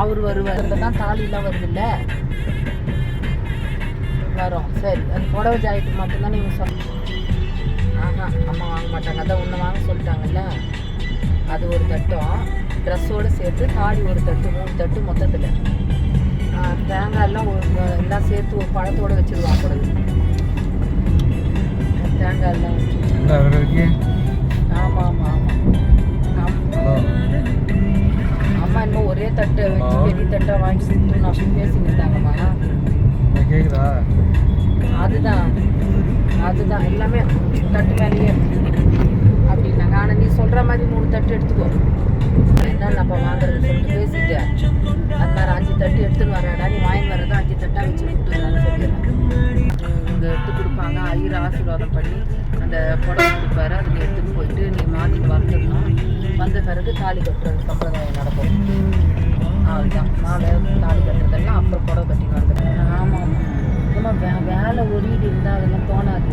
அவர் வருவார். அதில் தான் தாலிலாம் வருதுல்ல? வரும். சரி அந்த புடவை ஜாக்கெட் மட்டும்தான் நீங்கள் சொல்ல ஆஹா அம்மா வாங்க மாட்டாங்க. அதான் ஒன்று வாங்க சொல்லிட்டாங்கல்ல? அது ஒரு தட்டம். ட்ரெஸ்ஸோடு சேர்த்து தாலி ஒரு தட்டு மூணு தட்டு மொத்தத்தில். தேங்காய் எல்லாம் ஒரு எல்லாம் சேர்த்து ஒரு பழத்தோடு வச்சுருவாங்க கூடாது தேங்காய் எல்லாம் வச்சு என்ன வேறு இருக்கு? ஆமாம் ஆமாம் ஆமாம் அம்மா இன்னும் ஒரே தட்டை வச்சு பெரிய தட்டை வாங்கி கொடுத்து நான் பேசிக்கிட்டாங்கம்மா கேட்குதா அதுதான் அதுதான். எல்லாமே தட்டு மேலேயே இருக்கு. நான் ஆனால் நீ சொல்கிற மாதிரி மூணு தட்டு எடுத்துக்கோ. என்ன அப்போ வாங்குறது சொல்லிட்டு பேசிட்டு அது மாதிரி அஞ்சு தட்டு எடுத்துன்னு வரடா நீ வாங்கி வரதான் அஞ்சு தட்டாக வச்சு கொடுத்துருந்தான்னு சொல்லிடுறேன் இங்கே எடுத்து கொடுப்பாங்க. ஐயர் ஆசீர்வாதம் பண்ணி அந்த புடவை கொடுப்பாரு. அதுக்கு எடுத்துகிட்டு எடுத்துட்டு போயிட்டு நீ மாற்றிட்டு வந்துடணும் வந்த பிறகு தாலி கட்டுறது சம்பிரதாயம் நடக்கும். அதுதான் மாலை தாலி கட்டுறதெல்லாம் அப்புறம் புடவை கட்டின்னு வந்துடுறேன் ஆமாம் ஆமாம் வே வேலை ஒரீடு இருந்தால் அதெல்லாம் தோணாது.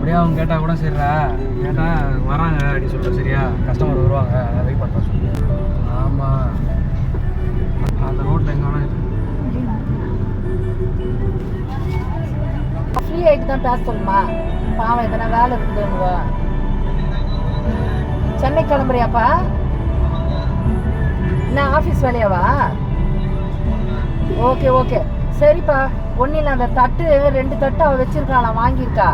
அப்படியே அவங்க கேட்டால் கூட சரிடா. கேட்டால் வராங்க அப்படின்னு சொல்லிட்டு சரியா கஸ்டமர் வருவாங்க அதை வெயிட் பண்ணுறேன் சொல்லி ஆமாம் அந்த ரோட்டில் எங்கே வேணால் ஃப்ரீ ஆகிட்டு தான் பேச சொல்லுமா பாவம் எதனா வேலை இருக்குதுன்னுவா சென்னை கிளம்புறியாப்பா? என்ன ஆஃபீஸ் வேலையாவா? ஓகே ஓகே சரிப்பா. ஒன்றும் இல்லை அந்த தட்டு ரெண்டு தட்டு அவள் வச்சுருக்காளா வாங்கியிருக்கா.